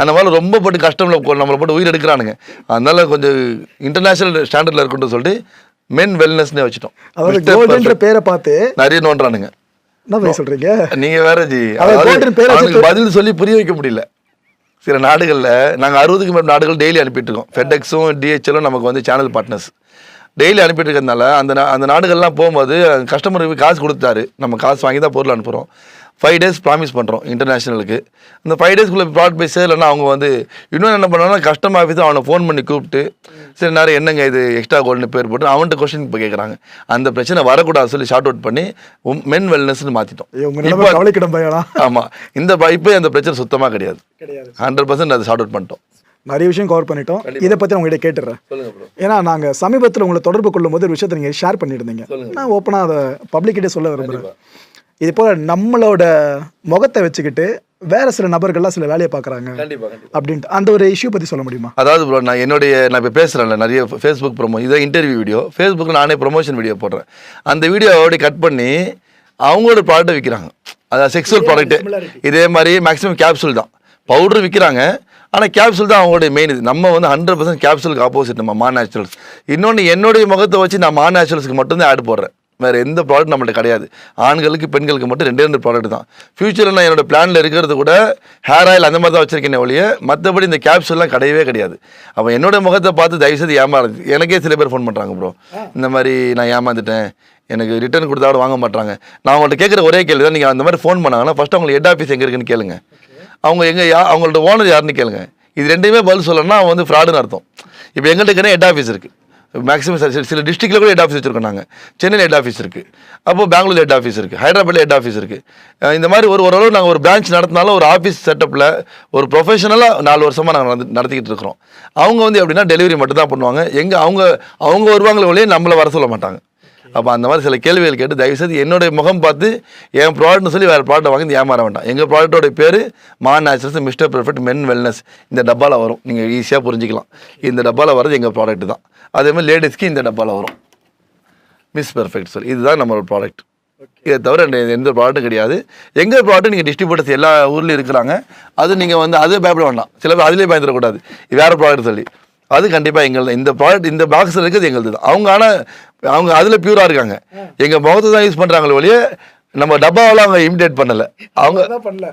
அந்த மாதிரி ரொம்ப போட்டு கஷ்டம்ல நம்மளை போட்டு உயிர் எடுக்கிறானுங்க. அதனால கொஞ்சம் இன்டர்நேஷனல் ஸ்டாண்டர்டில் இருக்கட்டும் சொல்லிட்டு மென் வெல்னஸ்னே வச்சுட்டோம். பேரை பார்த்து நிறைய நோண்டுறானுங்க. என்ன சொல்றீங்க? நீங்க வேற ஜி பதில் சொல்லி புரிய வைக்க முடியல. சில நாடுகளில் நாங்கள் அறுபதுக்கு மேற்பட்ட நாடுகள் டெய்லி அனுப்பிட்டு இருக்கோம். ஃபெட்எக்ஸும் டிஹெச்எலும் நமக்கு வந்து சேனல் பார்ட்னர்ஸ் டெய்லி அனுப்பிட்டு இருக்கிறதுனால அந்த அந்த நாடுகள்லாம் போகும்போது கஸ்டமருக்கு காசு கொடுத்தாரு நம்ம காசு வாங்கி தான் பொருள் அனுப்புகிறோம் ஃபைவ் டேஸ் ப்ராமிஸ் பண்ணுறோம் இன்டர்நேஷனலுக்கு அந்த ஃபைவ் டேஸ்க்குள்ளே ப்ராடக்ட் போய் சேரலைன்னா அவங்க வந்து இன்னும் என்ன பண்ணுவாங்கன்னா கஸ்டமர் ஆஃபீஸ் அவனை ஃபோன் பண்ணி கூப்பிட்டு சரி நேரம் என்னங்க இது எக்ஸ்ட்ரா கோல்டுன்னு பேர் போட்டு அவன்கிட்ட கொஸ்டின் இப்போ கேட்குறாங்க அந்த பிரச்சனை வரக்கூடாது சொல்லி ஷார்ட் அவுட் பண்ணி மென் வெல்னஸ்னு மாற்றிட்டோம் ஐயோ, உங்க நிலைமை கவலைக்கிடம் பையனா? ஆமா. இந்த இப்போ அந்த பிரச்சனை சுத்தமா கிடையாது. ஹண்ட்ரட் பர்சன்ட் அதை ஷார்ட் அவுட் பண்ணிட்டோம். நிறைய விஷயம் கவர் பண்ணிட்டோம். இதை பத்தி நான் உங்ககிட்ட கேட்டுறேன். ஏன்னா நாங்க சமீபத்தில் உங்களை தொடர்பு கொள்ளும் போது ஒரு விஷயத்தை நீங்க ஷேர் பண்ணியிருந்தீங்க. நான் ஓப்பனா அதை பப்ளிக்கிட்டே சொல்ல விரும்புறேன். இது போல நம்மளோட முகத்தை வச்சுக்கிட்டு வேற சில நபர்கள்லாம் சில வேலையை பார்க்கறாங்க கண்டிப்பா கண்டிப்பா. அப்படின்ட்டு. அந்த ஒரு இஷ்யூ பத்தி சொல்ல முடியுமா? அதாவது ப்ரோ நான் என்னுடைய நான் இப்போ பேசுகிறேன்ல நிறைய ஃபேஸ்புக் ப்ரொமோ இதை இன்டர்வியூ வீடியோ ஃபேஸ்புக்கில் நானே ப்ரொமோஷன் வீடியோ போடுறேன். அந்த வீடியோ அப்படியே கட் பண்ணி அவங்களோட ப்ராடக்ட்டை விற்கிறாங்க அதாவது செக்ஸுவல் ப்ராடக்ட்டு இதே மாதிரி மேக்ஸிமம் கேப்சூல் தான். பவுடர் விற்கிறாங்க ஆனால் கேப்சூல் தான் அவங்களுடைய மெயின் இது. நம்ம வந்து ஹண்ட்ரட் பர்சன்ட் கேப்சூலுக்கு ஆப்போசிட் நம்ம மா நேச்சுரல்ஸ் இன்னொன்று என்னுடைய முகத்தை வச்சு நான் மா நேச்சுரல்ஸ்க்கு மட்டும்தான் ஆட் போடுறேன். வேறு எந்த ப்ராடக்ட் நம்மள்ட்ட கிடையாது. ஆண்களுக்கு பெண்களுக்கு மட்டும் ரெண்டே ரெண்டு ப்ராடக்ட் தான். ஃபியூச்சரில் நான் என்னோட பிளானில் இருக்கிறது கூட ஹேர் ஆயில் அந்த மாதிரி தான் வச்சிருக்கேனே ஒழிய மற்றபடி இந்த கேப்சூல்லாம் கிடையவே கிடையாது. அப்போ என்னோட முகத்தை பார்த்து தயவுசெய்து ஏமாறுது. எனக்கே சில பேர் ஃபோன் பண்ணுறாங்க ப்ரோ இந்த மாதிரி நான் ஏமாந்துட்டேன். எனக்கு ரிட்டர்ன் கொடுத்தா கூட வாங்க மாட்டாங்க. நான் அவங்கள்ட்ட கேட்குற ஒரே கேள்வி தான் நீங்கள் அந்த மாதிரி ஃபோன் பண்ணாங்கன்னா ஃபஸ்ட் அவங்களுக்கு ஹெட் ஆஃபீஸ் எங்கே இருக்குன்னு கேளுங்க. அவங்க எங்கே யா அவங்களோட ஓனர் யாருன்னு கேளுங்க. இது ரெண்டுமே பதில் சொல்லணும்னா அவன் வந்து ஃப்ராடுன்னு அர்த்தம். இப்போ எங்கள்கிட்ட ஹெட் ஆஃபீஸ் இருக்குது மேக்ஸிமம் சில சில டிஸ்ட்ரிக்டில் கூட ஹெட் ஆஃபீஸ் வச்சுருக்கோம் நாங்கள் சென்னையில் ஹெட் ஆஃபீஸ் இருக்குது அப்போ பெங்களூர் ஹெட் ஆஃபீஸ் இருக்குது ஹைதராபாத்தில் ஹெட் ஆஃபீஸ் இருக்குது இந்த மாதிரி ஒரு ஓரளவு நாங்கள் ஒரு பிரான்ச் நடத்தினாலும் ஒரு ஆஃபீஸ் செட்டப்பில் ஒரு ப்ரொஃபஷனலாக நாலு வருஷமாக நாங்கள் நடந்து நடத்திக்கிட்டு இருக்கிறோம். அவங்க வந்து எப்படின்னா டெலிவரி மட்டும் தான் பண்ணுவாங்க. எங்கே அவங்க அவங்க வருவாங்களே ஒழிய நம்மளை வர சொல்ல மாட்டாங்க. அப்போ அந்த மாதிரி சில கேள்விகள் கேட்டு தயவுசெய்து என்னுடைய முகம் பார்த்து என் ப்ராடக்ட்னு சொல்லி வேறு ப்ராடக்ட் வாங்கி ஏமாற வேண்டாம். எங்கள் ப்ராடக்ட்டோட பேர் மா naturals mister perfect men wellness இந்த டப்பாவில் வரும். நீங்கள் ஈஸியாக புரிஞ்சிக்கலாம். இந்த டப்பாவில் வர்றது எங்கள் ப்ராடக்ட் தான். அதே மாதிரி லேடிஸ்க்கு இந்த டப்பாவில் வரும். மிஸ் பெர்ஃபெக்ட் சார் இதுதான் நம்மளோட ப்ராடக்ட் இதை தவிர எந்த- ப்ராடக்ட்டும் கிடையாது. எங்கள் ப்ராடக்ட் நீங்கள் டிஸ்ட்ரிபியூட்டர்ஸ் எல்லா ஊர்லேயும் இருக்கிறாங்க. அது நீங்கள் வந்து அது பயப்பட வேண்டாம். சில பேர் அதிலே பயந்துடக்கூடாது. இது வேறு ப்ராடக்ட் சொல்லி. அது கண்டிப்பாக எங்கள் இந்த ப்ராடக்ட் இந்த பாக்ஸில் இருக்கிறது எங்களுது தான். அவங்க ஆனால் அவங்க அதில் பியூராக இருக்காங்க. எங்கள் முகத்தை தான் யூஸ் பண்ணுறாங்களே ஒழிய நம்ம டப்பாவெல்லாம் அவங்க இமிடேட் பண்ணலை. அவங்க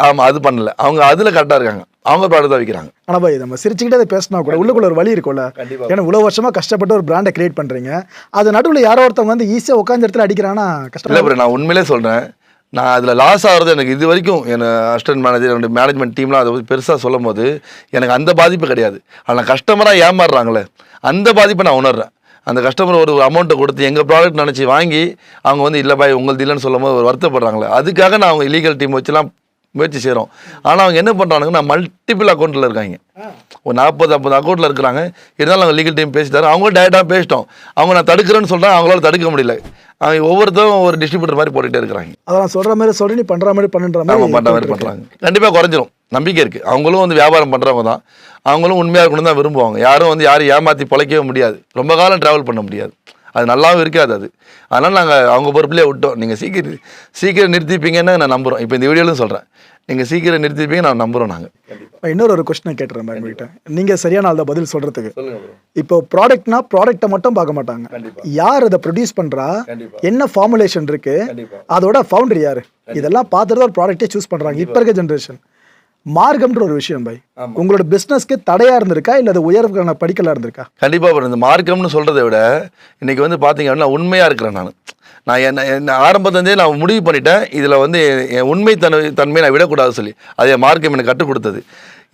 ஆமாம் அது பண்ணல. அவங்க அதில் கரெக்டாக இருக்காங்க. அவங்க ப்ராடக்ட் தான் விற்கிறாங்க ஆனா பாய் நம்ம சிரிச்சுக்கிட்டே அதை பேசினா கூட உள்ளுக்குள்ள ஒரு வழி இருக்கும்ல. ஏன்னா இவ்வளவு வருஷமா கஷ்டப்பட்டு ஒரு பிராண்டை கிரியேட் பண்றீங்க. அது நடுவுல யாரோ ஒருத்தவங்க வந்து ஈஸியா உட்காந்த இடத்துல அடிக்கிறானா? இல்லை கஷ்டம் ப்ரோ நான் உண்மையிலே சொல்கிறேன் நான் அதில் லாஸ் ஆகிறது எனக்கு இது வரைக்கும் என் அசிஸ்டன்ட் மேனேஜர் என்னுடைய மேனேஜ்மெண்ட் டீம்லாம் அதை பற்றி பெருசாக சொல்லும் போது எனக்கு அந்த பாதிப்பு கிடையாது. ஆனால் கஸ்டமராக ஏமாறுறாங்களே அந்த பாதிப்பை நான் உணர்றேன். அந்த கஸ்டமர் ஒரு அமௌண்ட்டை கொடுத்து எங்கள் ப்ராடக்ட் நினச்சி வாங்கி அவங்க வந்து இல்லை பாய் உங்களது இல்லைன்னு சொல்லும் போது ஒரு வருத்தப்படுறாங்களே. அதுக்காக நான் அவங்க லீகல் டீம் வச்சுலாம் முயற்சி செய்கிறோம் ஆனால் அவங்க என்ன பண்ணுறானுங்கன்னா மல்டிபிள் அக்கௌண்ட்டில் இருக்காங்க. ஒரு நாற்பது ஐம்பது அக்கௌண்ட்டில் இருக்கிறாங்க. இருந்தாலும் அவங்க லீகல் டீம் பேசிட்டாரு. அவங்க டேரெக்டாக பேசிட்டோம். அவங்க நான் தடுக்கிறேன்னு சொல்கிறாங்க அவங்களால தடுக்க முடியல. அவங்க ஒவ்வொருத்தரும் ஒரு டிஸ்ட்ரிபியூட்டர் மாதிரி போட்டுகிட்டே இருக்கிறாங்க. அதான் சொல்ற மாதிரி சொல்லி நீ பண்ற மாதிரி பண்ணுற மாதிரி மாதிரி பண்ணுறாங்க கண்டிப்பாக குறைஞ்சிரும். நம்பிக்கை இருக்குது அவங்களும் வந்து வியாபாரம் பண்ணுறவங்க தான். அவங்களும் உண்மையாக இருக்கணும் தான் விரும்புவாங்க. யாரும் வந்து யாரும் ஏமாற்றி பிழைக்கவே முடியாது. ரொம்ப காலம் ட்ராவல் பண்ண முடியாது. அது நல்லாவும் இருக்காது அது. அதனால் நாங்கள் அவங்க பொறுப்புலேயே விட்டோம். நீங்கள் சீக்கிரம் சீக்கிரம் நிறுத்திப்பீங்கன்னு நான் நம்புகிறோம் இப்போ இந்த வீடியோலையும் சொல்கிறேன் நீங்கள் சீக்கிரம் நிறுத்திப்பீங்க நான் நம்புகிறோம் நாங்கள் இப்ப இன்னொரு ஒரு கொஸ்டின் கேட்டுறேன் பாய் உங்ககிட்ட. நீங்கள் சரியான ஆள் தான் பதில் சொல்கிறதுக்கு இப்போ ப்ராடக்ட்னா ப்ராடக்ட்டை மட்டும் பார்க்க மாட்டாங்க. யார் அதை ப்ரொடியூஸ் பண்றா? கண்டிப்பா. என்ன ஃபார்முலேஷன் இருக்கு? கண்டிப்பா. அதோட ஃபவுண்டர் யாரு? இதெல்லாம் பார்த்துட்டு தான் ஒரு ப்ராடக்ட்டே சூஸ் பண்றாங்க. இப்போ இருக்க ஜென்ரேஷன் மார்க்கம்ன்ற ஒரு விஷயம் பை உங்களோட பிசினஸ்க்கு தடையா இருந்திருக்கா? இல்ல அது உயர்வுக்கான படிக்கலா இருந்திருக்கா? கண்டிப்பாக இந்த மார்க்கம்னு சொல்கிறத விட இன்னைக்கு வந்து பார்த்தீங்க அப்படின்னா உண்மையாக இருக்கிறேன் நான். நான் என்ன என்ன ஆரம்பத்துலேருந்தே நான் முடிவு பண்ணிட்டேன். இதில் வந்து என் உண்மை தன்மை தன்மையை நான் விடக்கூடாது சொல்லி. அது என் மார்க்கம் எனக்கு கற்றுக் கொடுத்தது.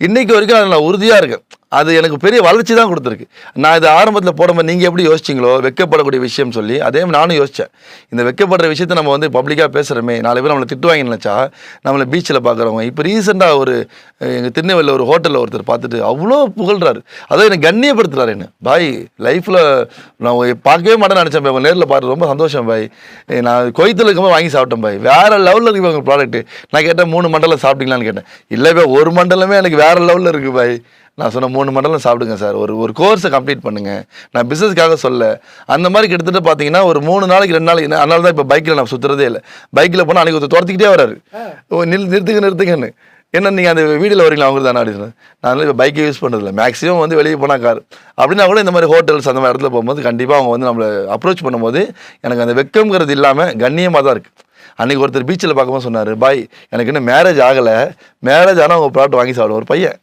இன்னைக்கு வரைக்கும் அதில் நான் உறுதியாக இருக்கேன். அது எனக்கு பெரிய வளர்ச்சி தான் கொடுத்துருக்கு. நான் இது ஆரம்பத்தில் போடும்போது நீங்கள் எப்படி யோசிச்சிங்களோ வெக்கப்படக்கூடிய விஷயம் சொல்லி அதே நானும் யோசித்தேன் இந்த வெக்கப்படுற விஷயத்தை நம்ம வந்து பப்ளிக்காக பேசுகிறோமே நாலு பேர் நம்மளை திட்டுவாங்கன்னு நினச்சா நம்மளை பீச்சில் பார்க்குறவங்க இப்போ ரீசெண்டாக ஒரு எங்கள் திருநெல்வேலியில் ஒரு ஹோட்டலில் ஒருத்தர் பார்த்துட்டு அவ்வளோ புகழ்றாரு. அதாவது என்னை கண்ணியப்படுத்துறாரு என்ன. பாய் லைஃப்பில் நான் பார்க்கவே மாட்டேன்னு நினச்சேன் பாய். நேரில் பார்த்து ரொம்ப சந்தோஷம் பாய். நான் கோயத்தில் இருக்கும்போது வாங்கி சாப்பிட்டேன் பாய். வேறு லெவலில் இருக்கு உங்கள் ப்ராடக்ட்டு நான் கேட்டேன் மூணு மண்டலம் சாப்பிட்டீங்களான்னு கேட்டேன். இல்லை பாய் ஒரு மண்டலமே எனக்கு வேறு லெவலில் இருக்குது பாய். நான் சொன்ன மூணு மண்டலம் சாப்பிடுங்க சார். ஒரு ஒரு கோர்ஸை கம்ப்ளீட் பண்ணுங்க. நான் பிஸ்னஸ்க்காக சொல்ல. அந்த மாதிரி கிட்டத்தட்ட பார்த்தீங்கன்னா ஒரு மூணு நாளைக்கு ரெண்டு நாளைக்கு அதனால தான் இப்போ பைக்கில் நான் சுற்றுறதே இல்லை. பைக்கில் போனால் அன்றைக்கி ஒருத்தர் துரத்திக்கிட்டே வராரு. நில் நிறுத்துங்க நிறுத்துங்கன்னு. என்ன நீங்கள் அந்த வீடியோவில் வரீங்களா? அவங்க தானே அப்படின்னு நான் இப்போ பைக்கை யூஸ் பண்ணுறதில்ல மேக்ஸிமம் வந்து வெளியே போனால் கார் அப்படின்னா கூட இந்த மாதிரி ஹோட்டல்ஸ் அந்த மாதிரி இடத்துல போகும்போது கண்டிப்பாக அவங்க வந்து நம்மளை அப்ரோச் பண்ணும்போது எனக்கு அந்த வெக்கம்ங்கிறது இல்லாமல் கண்ணியமாக தான் இருக்குது அன்றைக்கி ஒருத்தர் பீச்சில் பார்க்கும்போது சொன்னார் பாய் எனக்கு இன்னும் மேரேஜ் ஆகலை. மேரேஜ் ஆனால் உங்கள் ப்ராடக்ட் வாங்கி சாப்பிடுவோம் ஒரு பையன்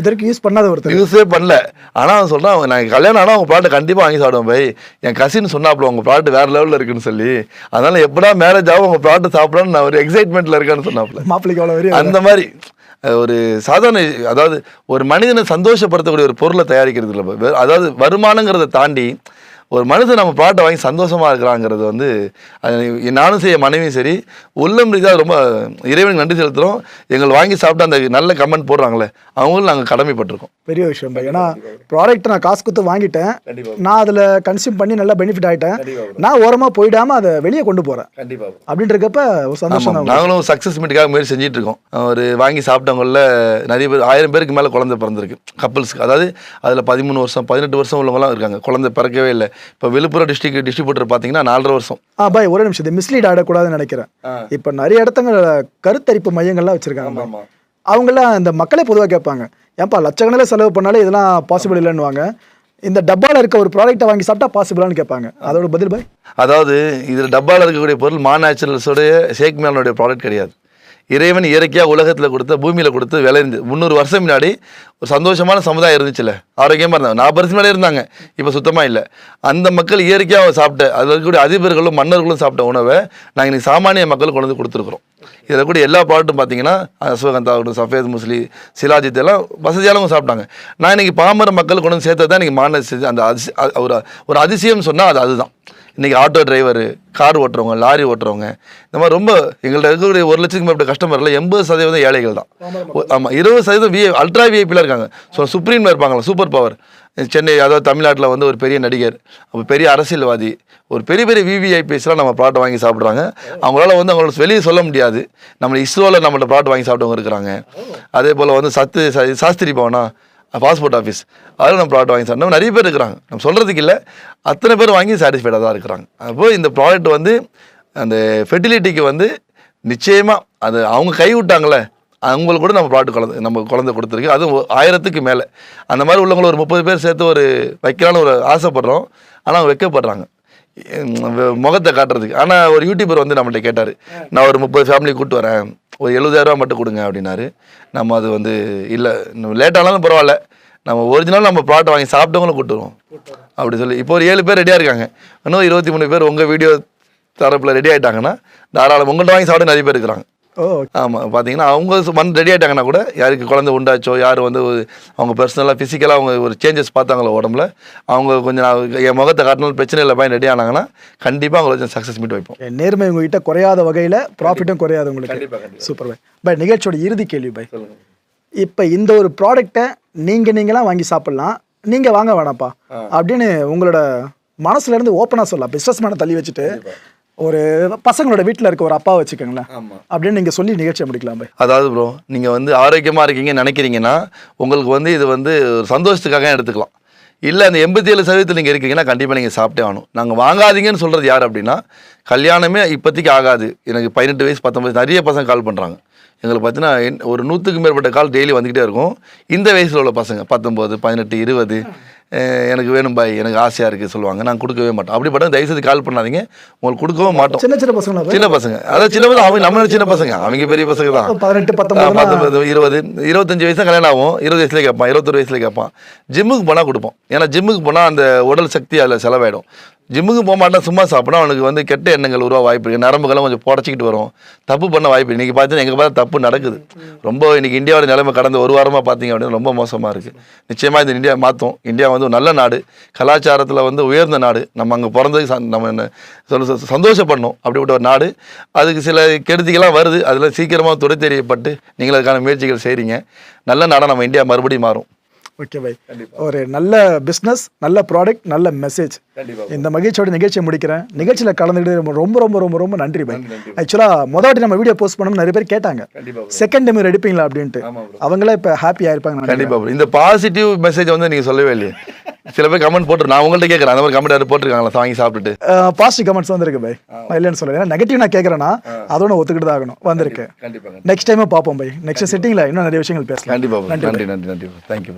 இதற்கு யூஸ் பண்ணாத ஒருத்தர். யூஸே பண்ணல. ஆனால் அவன் சொல்கிறான் நான் கல்யாணம் ஆனால் உங்கள் ப்ராடக்ட் கண்டிப்பாக வாங்கி சாப்பிடுவேன் பை என் கசின் சொன்னாப்புல உங்கள் ப்ராடக்ட் வேறு லெவலில் இருக்குன்னு சொல்லி. அதனால் எப்படா மேரேஜ் ஆகும் உங்கள் ப்ராடக்ட் சாப்பிடலான்னு நான் ஒரு எக்ஸைட்மெண்ட்டில் இருக்கேன்னு சொன்னாப்புல. மாப்பிள்ளைக்கு அவ்வளோ அந்த மாதிரி ஒரு சாதாரண அதாவது ஒரு மனிதனை சந்தோஷப்படுத்தக்கூடிய ஒரு பொருளை தயாரிக்கிறது இல்லை அதாவது வருமானங்கிறத தாண்டி ஒரு மனுஷன் நம்ம ப்ராடக்ட் வாங்கி சந்தோஷமா இருக்கிறாங்கிறது வந்து அது நானும் செய்ய மனைவியும் சரி உள்ளம் ரீதியாக ரொம்ப இறைவனுக்கு நன்றி செலுத்துகிறோம் எங்கள் வாங்கி சாப்பிட்டு அந்த நல்ல கமெண்ட் போடுறாங்களே அவங்களும் நாங்கள் கடமைப்பட்டிருக்கோம். பெரிய விஷயம் ஏன்னா ப்ராடக்ட் நான் காசு கொடுத்து வாங்கிட்டேன். கண்டிப்பா. நான் அதில் கன்சியூம் பண்ணி நல்லா பெனிஃபிட் ஆயிட்டேன். நான் ஓரமாக போயிடாம அதை வெளியே கொண்டு போறேன். கண்டிப்பாக அப்படின்றக்கப்ப ஒரு சந்தோஷம் நாங்களும் சக்ஸஸ் மீட்டுக்காக முயற்சி செஞ்சுட்டு இருக்கோம். ஒரு வாங்கி சாப்பிட்டவங்கள நிறைய பேர் ஆயிரம் பேருக்கு மேலே குழந்தை பிறந்திருக்கு. கப்பல்ஸ்க்கு அதாவது அதில் பதிமூணு வருஷம் பதினெட்டு வருஷம் உள்ளவங்கலாம் இருக்காங்க. குழந்தை பிறக்கவே இல்லை. இப்போ விழுப்புரம் டிஸ்ட்ரிக்ட் டிஸ்ட்ரிபியூட்டர் பார்த்தீங்கன்னா நாலரை வருஷம். ஆ பாய் ஒரே நிமிஷம். இது மிஸ்லீட் ஆடக்கூடாதுன்னு நினைக்கிறேன். இப்போ நிறைய இடத்துங்க கருத்தரிப்பு மையங்கள்லாம் வச்சிருக்காங்க பாய். அவங்கெல்லாம் இந்த மக்களே பொதுவாக கேட்பாங்க ஏன்பா லட்சக்கணக்கில் செலவு பண்ணாலே இதெல்லாம் பாசிபிள் இல்லைன்னுவாங்க. இந்த டப்பாவில் இருக்க ஒரு ப்ராடக்ட்டை வாங்கி சாப்பிட்டா பாசிபிளான்னு கேட்பாங்க. அதோட பதில் பாய். அதாவது இதில் டப்பாவில் இருக்கக்கூடிய பொருள் மா நேச்சுரல்ஸோடைய ஷேக் மேலனுடைய ப்ராடக்ட் கிடையாது. இறைவன் இயற்கையாக உலகத்தில் கொடுத்த பூமியில் கொடுத்து விளைந்து முந்நூறு வருஷம் முன்னாடி ஒரு சந்தோஷமான சமுதாயம் இருந்துச்சுல்ல? ஆரோக்கியமாக இருந்தாங்க. நாற்பது வருஷம் முன்னாடி இருந்தாங்க. இப்போ சுத்தமாக இல்லை. அந்த மக்கள் இயற்கையாக சாப்பிட்ட அதில் இருக்கக்கூடிய அதிபர்களும் மன்னர்களும் சாப்பிட்ட உணவை நாங்கள் இன்னைக்கு சாமானிய மக்கள் கொண்டு வந்து கொடுத்துருக்குறோம். இதில் கூட எல்லா பாட்டும் பார்த்தீங்கன்னா அஸ்வகந்தா ஆகட்டும் சஃபேத் முஸ்லி சிலாஜித் எல்லாம் வசதியானவங்க சாப்பிட்டாங்க. நான் இன்னைக்கு பாமர மக்கள் கொண்டு வந்து சேர்த்தது தான் இன்னைக்கு மாநில அந்த அதிச ஒரு ஒரு அதிசயம் சொன்னால் அது அதுதான். இன்றைக்கி ஆட்டோ டிரைவர் கார் ஓட்டுறவங்க லாரி ஓட்டுறவங்க இந்த மாதிரி ரொம்ப எங்கள்கிட்ட இருக்கக்கூடிய ஒரு லட்சத்துக்கு மேற்பட்ட கஸ்டமரில் எண்பது சதவீதம் ஏழைகள் தான் ஆமாம் இருபது சதவீதம் விஐ அல்ட்ரா விஐபியில் இருக்காங்க. ஸோ சுப்ரீமில் இருப்பாங்களா சூப்பர் பவர் சென்னை அதாவது தமிழ்நாட்டில் வந்து ஒரு பெரிய நடிகர் ஒரு பெரிய அரசியல்வாதி ஒரு பெரிய பெரிய விவிஐபிஎஸ்லாம் நம்ம ப்ராடக்ட் வாங்கி சாப்பிட்றாங்க. அவங்களால வந்து அவங்களோட வெளியே சொல்ல முடியாது. நம்ம இஸ்ரோவில் நம்மள்ட்ட ப்ராடக்ட் வாங்கி சாப்பிட்டவங்க இருக்கிறாங்க. அதே போல் வந்து சத்து சாஸ்திரி பவனா பாஸ்போர்ட் ஆஃபீஸ் அதில் நம்ம ப்ராடக்ட் வாங்கி சாப்பிட்டோம் நிறைய பேர் இருக்கிறாங்க. நம்ம சொல்கிறதுக்கு இல்லை. அத்தனை பேர் வாங்கி சாட்டிஸ்ஃபைடாக தான் இருக்கிறாங்க. அப்போது இந்த ப்ராடக்ட் வந்து அந்த ஃபெர்டிலிட்டிக்கு வந்து நிச்சயமாக அது அவங்க கை விட்டாங்களே அவங்களுக்கு கூட நம்ம ப்ராடக்ட் குழந்தை நம்ம குழந்தை கொடுத்துருக்கு. அதுவும் ஆயிரத்துக்கு மேலே. அந்த மாதிரி உள்ளவங்களை ஒரு முப்பது பேர் சேர்த்து ஒரு வைக்கலான்னு ஒரு ஆசைப்படுறோம். ஆனால் அவங்க வைக்கப்படுறாங்க. முகத்தை காட்டுறதுக்கு. ஆனால் ஒரு யூடியூபர் வந்து நம்மள்ட்ட கேட்டார் நான் ஒரு முப்பது ஃபேமிலி கூப்பிட்டு வரேன். ஒரு எழுபதாயிரரூவா மட்டும் கொடுங்க அப்படின்னாரு. நம்ம அது வந்து இல்லை லேட்டானாலும் பரவாயில்ல. நம்ம ஒரிஜினல் நம்ம ப்ராடக்ட் வாங்கி சாப்பிட்டவங்களும் கூட்டுருவோம் அப்படி சொல்லி இப்போ ஒரு ஏழு பேர் ரெடியாக இருக்காங்க. இன்னும் இருபத்தி மூணு பேர் உங்கள் வீடியோ தரப்பில் ரெடி ஆகிட்டாங்கன்னா தாராளம் உங்கள்கிட்ட வாங்கி சாப்பிட நிறைய பேர் இருக்கிறாங்க. ஓ. ஆமாம் பார்த்தீங்கன்னா அவங்க வந்து ரெடி ஆகிட்டாங்கன்னா கூட யாருக்கு குழந்தை உண்டாச்சோ யார் வந்து அவங்க பர்சனலாக ஃபிசிக்கலாக அவங்க ஒரு சேஞ்சஸ் பார்த்தாங்களோ உடம்புல அவங்க கொஞ்சம் என் முகத்தை காட்டினாலும் பிரச்சனை இல்லை பையன் ரெடி ஆனாங்கன்னா கண்டிப்பாக அவங்களை வச்சு சக்ஸஸ் மீட் வைப்போம். நேர்மை உங்ககிட்ட குறையாத வகையில் ப்ராஃபிட்டும் குறையாது உங்களுக்கு. Super by. பை நிகழ்ச்சியோட இறுதி கேள்வி பை. இப்போ இந்த ஒரு ப்ராடக்ட்டை நீங்கள் நீங்களாம் வாங்கி சாப்பிட்லாம் நீங்கள் வாங்க வேணாம்ப்பா. அப்படின்னு உங்களோட மனசுல இருந்து ஓப்பனாக சொல்லலாம். பிஸ்னஸ் மேனை தள்ளி வச்சுட்டு ஒரு பசங்களோட வீட்டில் இருக்க ஒரு அப்பா வச்சுக்கோங்களேன். ஆமாம் அப்படின்னு நீங்கள் சொல்லி நிகழ்ச்சியை முடிக்கலாம் அதாவது ப்ரோ நீங்கள் வந்து ஆரோக்கியமாக இருக்கீங்கன்னு நினைக்கிறீங்கன்னா உங்களுக்கு வந்து இது வந்து ஒரு சந்தோஷத்துக்காக எடுத்துக்கலாம். இல்லை அந்த எண்பத்தி ஏழு சதவீதத்தில் நீங்கள் இருக்கீங்கன்னா கண்டிப்பாக நீங்கள் சாப்பிட்டே ஆகணும். நாங்கள் வாங்காதீங்கன்னு சொல்கிறது யார் அப்படின்னா கல்யாணமே இப்போதைக்கு ஆகாது. எனக்கு பதினெட்டு வயசு பத்தொம்பது நிறைய பசங்க கால் பண்ணுறாங்க எங்களுக்கு பார்த்தீங்கன்னா என்- ஒரு நூற்றுக்கு மேற்பட்ட கால் டெய்லி வந்துக்கிட்டே இருக்கும். இந்த வயசில் உள்ள பசங்க பத்தொம்போது பதினெட்டு இருபது எனக்கு வேணும் பாய் எனக்கு ஆசையாக இருக்குது சொல்லுவாங்க. நான் கொடுக்கவே மாட்டோம். அப்படிப்பட்ட தயவுசெய்து கால் பண்ணாதீங்க. உங்களுக்கு கொடுக்கவும் மாட்டோம். சின்ன சின்ன பசங்களா போய்? சின்ன பசங்க. அதாவது சின்ன பசங்க அவங்க நம்ம சின்ன பசங்க. அவங்க பெரிய பசங்க தான். பதினெட்டு பத்தொன்பது இருபது இருபத்தஞ்சு வயசு கல்யாணம் ஆகும். இருபது வயசுல கேட்பான். இருபத்தொரு வயசுல கேட்பான். ஜிம்முக்கு போனால் கொடுப்போம். ஏன்னா ஜிம்முக்கு போனால் அந்த உடல் சக்தி அதில் செலவாயிடும். ஜிம்முக்கு போக மாட்டேன் சும்மா சாப்பிட்னா அவனுக்கு வந்து கெட்ட எண்ணங்கள் உருவா வாய்ப்பு இருக்குது நரம்புகள்லாம் கொஞ்சம் புடச்சிக்கிட்டு வரும். தப்பு பண்ண வாய்ப்பு இன்றைக்கி பார்த்தீங்கன்னா எங்கே பார்த்தா தப்பு நடக்குது. ரொம்ப இன்றைக்கி இந்தியாவோட நிலைமை கடந்த ஒரு வாரமாக பார்த்தீங்க அப்படின்னு ரொம்ப மோசமாக இருக்குது நிச்சயமாக இந்த இந்தியா மாற்றும் இந்தியா வந்து ஒரு நல்ல நாடு. கலாச்சாரத்தில் வந்து உயர்ந்த நாடு. நம்ம அங்கே பிறந்ததுக்கு சந்- நம்ம என்ன சொல்ல சந்தோஷப்படணும் அப்படிப்பட்ட ஒரு நாடு. அதுக்கு சில கெடுதிகளாக வருது. அதில் சீக்கிரமாக துடை தெரியப்பட்டு நீங்கள் அதுக்கான முயற்சிகள் செய்கிறீங்க நல்ல நாடாக நம்ம இந்தியா மறுபடியும் மாறும். ஓகே பை ஒரு நல்ல பிஸ்னஸ் நல்ல ப்ராடக்ட் நல்ல மெசேஜ் இந்த மகிழ்ச்சியோட நிகழ்ச்சியை முடிக்கிறேன். நிகழ்ச்சியில் கலந்துக்கிட்டு ரொம்ப ரொம்ப ரொம்ப ரொம்ப நன்றி பை. ஆக்சுவலாக முதல் வாட்டி நம்ம வீடியோ போஸ்ட் பண்ணோம் நிறைய பேர் கேட்டாங்க. செகண்ட் டைம் எடுப்பீங்களா அப்படின்ட்டு. அவங்களே இப்போ ஹாப்பியாக இருப்பாங்க கண்டிப்பாக. இந்த பாசிட்டிவ் மெசேஜ் வந்து நீங்கள் சொல்லவே இல்லையே. சில பேர் கமெண்ட் போட்டு நான் உங்கள்கிட்ட கேட்குறேன் அந்த மாதிரி கமெண்ட் யாரும் போட்டிருக்காங்களா? வாங்கி சாப்பிட்டுட்டு. பாசிட்டிவ் கமெண்ட்ஸ் வந்திருக்கு பை. நான் இல்லைன்னு சொல்லுவேன் ஏன்னா நெகட்டிவ் நான் கேட்குறேன்னா அதோட ஒத்துக்கிட்டு தான் ஆகணும். வந்திருக்கு. கண்டிப்பாக நெக்ஸ்ட் டைமே பார்ப்போம் பை. நெக்ஸ்ட் செட்டிங்கில் இன்னும் நிறைய விஷயங்கள் பேசலாம். கண்டிப்பாக நன்றி நன்றி நன்றி தேங்க்யூ